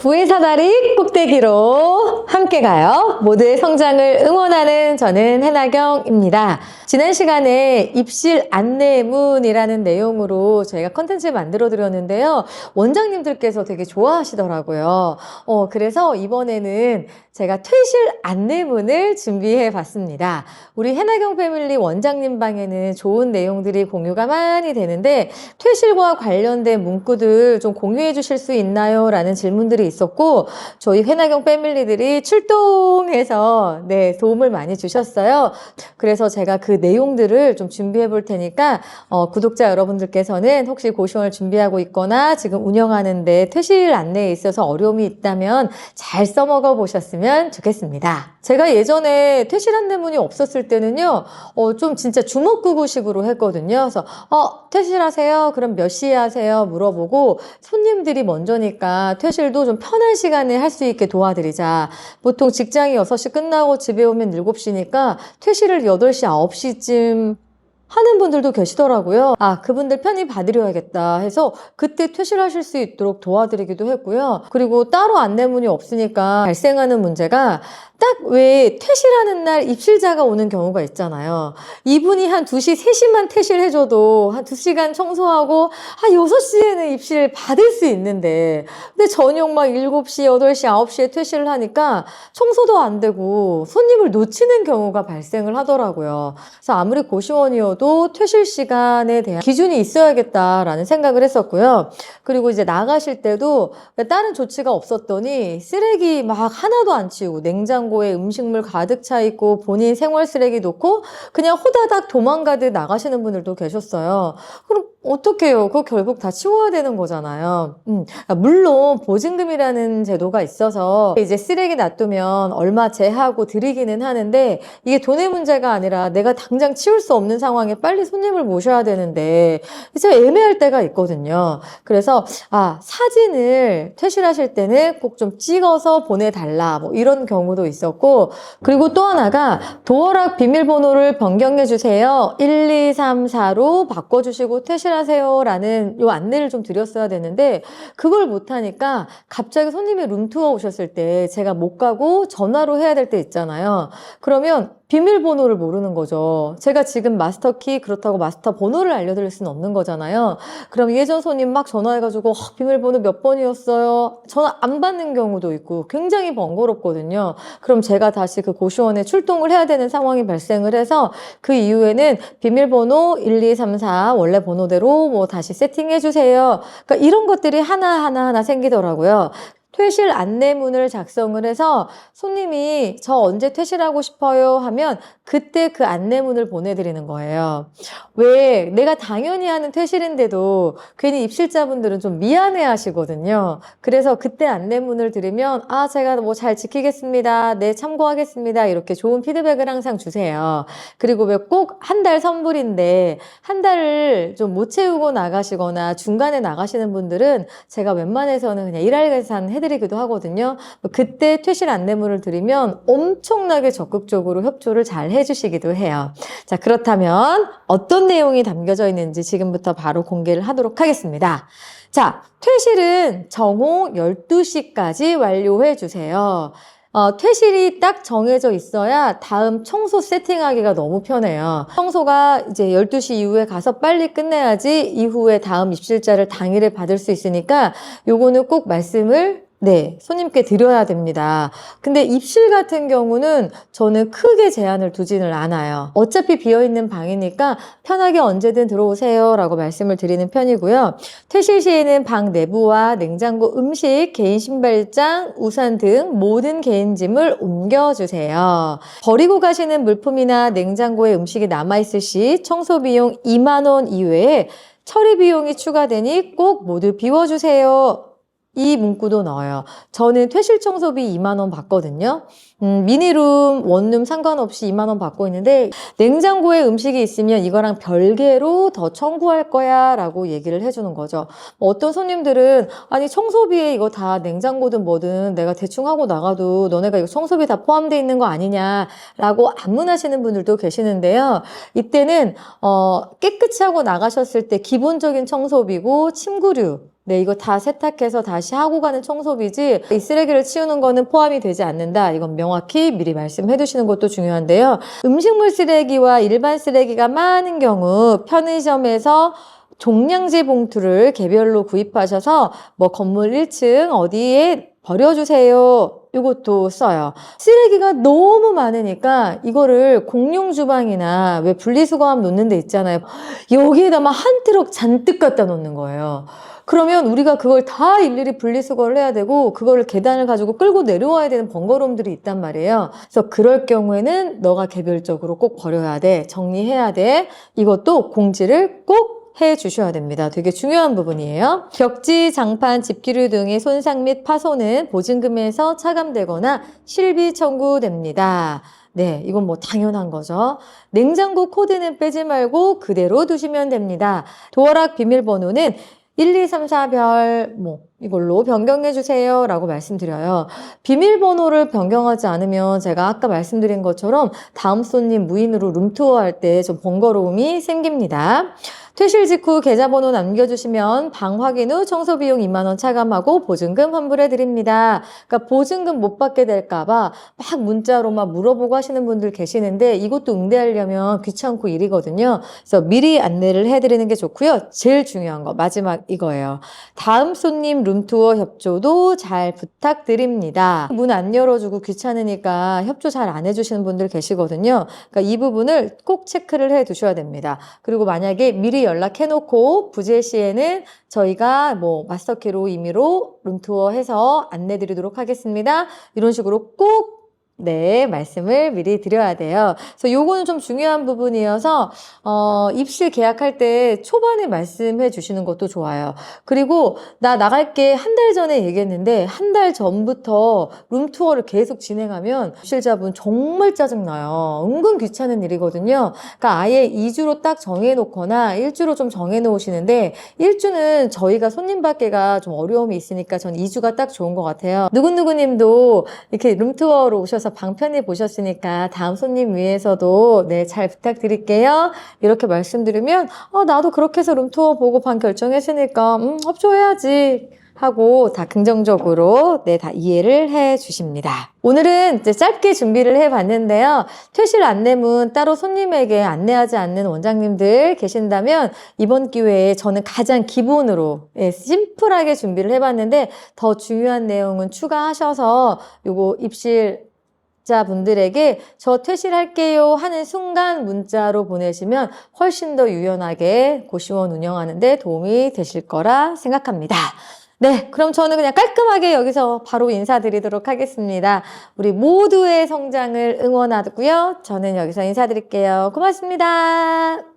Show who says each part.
Speaker 1: 부의 사다리 꼭대기로 함께 가요. 모두의 성장을 응원하는 저는 해나경입니다. 지난 시간에 입실 안내문이라는 내용으로 저희가 컨텐츠 만들어 드렸는데요. 원장님들께서 되게 좋아하시더라고요. 어, 그래서 이번에는 제가 퇴실 안내문을 준비해 봤습니다. 우리 해나경 패밀리 원장님 방에는 좋은 내용들이 공유가 많이 되는데 퇴실과 관련된 문구들 좀 공유해 주실 수 있나요? 라는 질문들이 있었고 저희 해나경 패밀리들이 출동해서 네, 도움을 많이 주셨어요. 그래서 제가 그 내용들을 좀 준비해 볼 테니까 어, 구독자 여러분들께서는 혹시 고시원을 준비하고 있거나 지금 운영하는데 퇴실 안내에 있어서 어려움이 있다면 잘 써먹어 보셨으면 좋겠습니다. 제가 예전에 퇴실 안내문이 없었을 때는요, 어, 좀 진짜 주먹구구식으로 했거든요. 그래서, 어, 퇴실하세요? 그럼 몇 시에 하세요? 물어보고, 손님들이 먼저니까 퇴실도 좀 편한 시간에 할 수 있게 도와드리자. 보통 직장이 6시 끝나고 집에 오면 7시니까 퇴실을 8시, 9시 쯤 하는 분들도 계시더라고요. 아, 그분들 편히 봐드려야겠다 해서 그때 퇴실하실 수 있도록 도와드리기도 했고요. 그리고 따로 안내문이 없으니까 발생하는 문제가 딱 왜 퇴실하는 날 입실자가 오는 경우가 있잖아요. 이분이 한 2시, 3시만 퇴실해줘도 한 2시간 청소하고 한 6시에는 입실 받을 수 있는데 근데 저녁 막 7시, 8시, 9시에 퇴실을 하니까 청소도 안 되고 손님을 놓치는 경우가 발생을 하더라고요. 그래서 아무리 고시원이어도 퇴실 시간에 대한 기준이 있어야겠다라는 생각을 했었고요. 그리고 이제 나가실 때도 다른 조치가 없었더니 쓰레기 막 하나도 안 치우고 냉장고에 음식물 가득 차 있고 본인 생활 쓰레기 놓고 그냥 호다닥 도망가듯 나가시는 분들도 계셨어요. 그럼 어떡해요? 그거 결국 다 치워야 되는 거잖아요. 음, 아, 물론 보증금이라는 제도가 있어서 이제 쓰레기 놔두면 얼마 제하고 드리기는 하는데 이게 돈의 문제가 아니라 내가 당장 치울 수 없는 상황 에 빨리 손님을 모셔야 되는데 진짜 애매할 때가 있거든요. 그래서 아 사진을 퇴실하실 때는 꼭 좀 찍어서 보내달라 뭐 이런 경우도 있었고 그리고 또 하나가 도어락 비밀번호를 변경해 주세요. 1, 2, 3, 4로 바꿔주시고 퇴실하세요라는 요 안내를 좀 드렸어야 되는데 그걸 못하니까 갑자기 손님이 룸투어 오셨을 때 제가 못 가고 전화로 해야 될 때 있잖아요. 그러면 비밀번호를 모르는 거죠. 제가 지금 마스터키 그렇다고 마스터 번호를 알려드릴 수는 없는 거잖아요. 그럼 예전 손님 막 전화해가지고 "아, 비밀번호 몇 번이었어요? 전화 안 받는 경우도 있고 굉장히 번거롭거든요. 그럼 제가 다시 그 고시원에 출동을 해야 되는 상황이 발생을 해서 그 이후에는 비밀번호 1, 2, 3, 4 원래 번호대로 뭐 다시 세팅해 주세요. 그러니까 이런 것들이 하나하나 하나 생기더라고요. 퇴실 안내문을 작성을 해서 손님이 저 언제 퇴실하고 싶어요 하면 그때 그 안내문을 보내드리는 거예요. 왜 내가 당연히 하는 퇴실인데도 괜히 입실자분들은 좀 미안해 하시거든요. 그래서 그때 안내문을 들으면 아 제가 뭐 잘 지키겠습니다. 네 참고하겠습니다. 이렇게 좋은 피드백을 항상 주세요. 그리고 왜 꼭 한 달 선불인데 한 달을 좀 못 채우고 나가시거나 중간에 나가시는 분들은 제가 웬만해서는 그냥 일할 계산 해드리기도 하거든요. 그때 퇴실 안내문을 드리면 엄청나게 적극적으로 협조를 잘 해주시기도 해요. 자, 그렇다면 어떤 내용이 담겨져 있는지 지금부터 바로 공개를 하도록 하겠습니다. 자, 퇴실은 정오 12시까지 완료해 주세요. 어, 퇴실이 딱 정해져 있어야 다음 청소 세팅하기가 너무 편해요. 청소가 이제 12시 이후에 가서 빨리 끝내야지 이후에 다음 입실자를 당일에 받을 수 있으니까 요거는 꼭 말씀을 네, 손님께 드려야 됩니다. 근데 입실 같은 경우는 저는 크게 제한을 두지는 않아요. 어차피 비어있는 방이니까 편하게 언제든 들어오세요 라고 말씀을 드리는 편이고요. 퇴실 시에는 방 내부와 냉장고 음식, 개인 신발장, 우산 등 모든 개인 짐을 옮겨주세요. 버리고 가시는 물품이나 냉장고에 음식이 남아있을 시 청소 비용 2만원 이외에 처리 비용이 추가되니 꼭 모두 비워주세요. 이 문구도 넣어요. 저는 퇴실 청소비 2만 원 받거든요. 음, 미니룸, 원룸 상관없이 2만 원 받고 있는데 냉장고에 음식이 있으면 이거랑 별개로 더 청구할 거야 라고 얘기를 해주는 거죠. 뭐 어떤 손님들은 아니 청소비에 이거 다 냉장고든 뭐든 내가 대충 하고 나가도 너네가 이거 청소비 다 포함되어 있는 거 아니냐 라고 안문하시는 분들도 계시는데요. 이때는 어, 깨끗이 하고 나가셨을 때 기본적인 청소비고 침구류 네, 이거 다 세탁해서 다시 하고 가는 청소비지 이 쓰레기를 치우는 거는 포함이 되지 않는다. 이건 명확히 미리 말씀해 두시는 것도 중요한데요. 음식물 쓰레기와 일반 쓰레기가 많은 경우 편의점에서 종량제 봉투를 개별로 구입하셔서 뭐 건물 1층 어디에 버려주세요. 이것도 써요. 쓰레기가 너무 많으니까 이거를 공용 주방이나 왜 분리수거함 놓는 데 있잖아요. 여기에다 막 한 트럭 잔뜩 갖다 놓는 거예요. 그러면 우리가 그걸 다 일일이 분리수거를 해야 되고 그거를 계단을 가지고 끌고 내려와야 되는 번거로움들이 있단 말이에요. 그래서 그럴 경우에는 너가 개별적으로 꼭 버려야 돼. 정리해야 돼. 이것도 공지를 꼭 해 주셔야 됩니다. 되게 중요한 부분이에요. 벽지, 장판, 집기류 등의 손상 및 파손은 보증금에서 차감되거나 실비 청구됩니다. 네, 이건 뭐 당연한 거죠. 냉장고 코드는 빼지 말고 그대로 두시면 됩니다. 도어락 비밀번호는 1, 2, 3, 4별 뭐 이걸로 변경해 주세요 라고 말씀드려요. 비밀번호를 변경하지 않으면 제가 아까 말씀드린 것처럼 다음 손님 무인으로 룸투어 할 때 좀 번거로움이 생깁니다. 퇴실 직후 계좌번호 남겨주시면 방 확인 후 청소 비용 2만 원 차감하고 보증금 환불해 드립니다. 그러니까 보증금 못 받게 될까봐 막 문자로 막 물어보고 하시는 분들 계시는데 이것도 응대하려면 귀찮고 일이거든요. 그래서 미리 안내를 해드리는 게 좋고요. 제일 중요한 거 마지막 이거예요. 다음 손님 룸투어 협조도 잘 부탁드립니다. 문 안 열어주고 귀찮으니까 협조 잘 안 해주시는 분들 계시거든요. 그러니까 이 부분을 꼭 체크를 해 두셔야 됩니다. 그리고 만약에 미리 연락해 놓고 부재 시에는 저희가 뭐 마스터키로 임의로 룸투어 해서 안내 드리도록 하겠습니다. 이런 식으로 꼭 네, 말씀을 미리 드려야 돼요. 그래서 요거는 좀 중요한 부분이어서, 어, 입실 계약할 때 초반에 말씀해 주시는 것도 좋아요. 그리고 나 나갈게 한 달 전에 얘기했는데, 한 달 전부터 룸 투어를 계속 진행하면 입실자분 정말 짜증나요. 은근 귀찮은 일이거든요. 그러니까 아예 2주로 딱 정해 놓거나 1주로 좀 정해 놓으시는데, 1주는 저희가 손님 받기가 좀 어려움이 있으니까 전 2주가 딱 좋은 것 같아요. 누구누구 님도 이렇게 룸 투어로 오셔서 방 편히 보셨으니까 다음 손님 위해서도 네, 잘 부탁드릴게요. 이렇게 말씀드리면, 어, 나도 그렇게 해서 룸투어 보고 방 결정했으니까, 음, 협조해야지. 하고 다 긍정적으로 네, 다 이해를 해 주십니다. 오늘은 이제 짧게 준비를 해 봤는데요. 퇴실 안내문 따로 손님에게 안내하지 않는 원장님들 계신다면 이번 기회에 저는 가장 기본으로 예, 심플하게 준비를 해 봤는데 더 중요한 내용은 추가하셔서 요거 입실 자분들에게 저 퇴실할게요 하는 순간 문자로 보내시면 훨씬 더 유연하게 고시원 운영하는데 도움이 되실 거라 생각합니다. 네, 그럼 저는 그냥 깔끔하게 여기서 바로 인사드리도록 하겠습니다. 우리 모두의 성장을 응원하고요. 저는 여기서 인사드릴게요. 고맙습니다.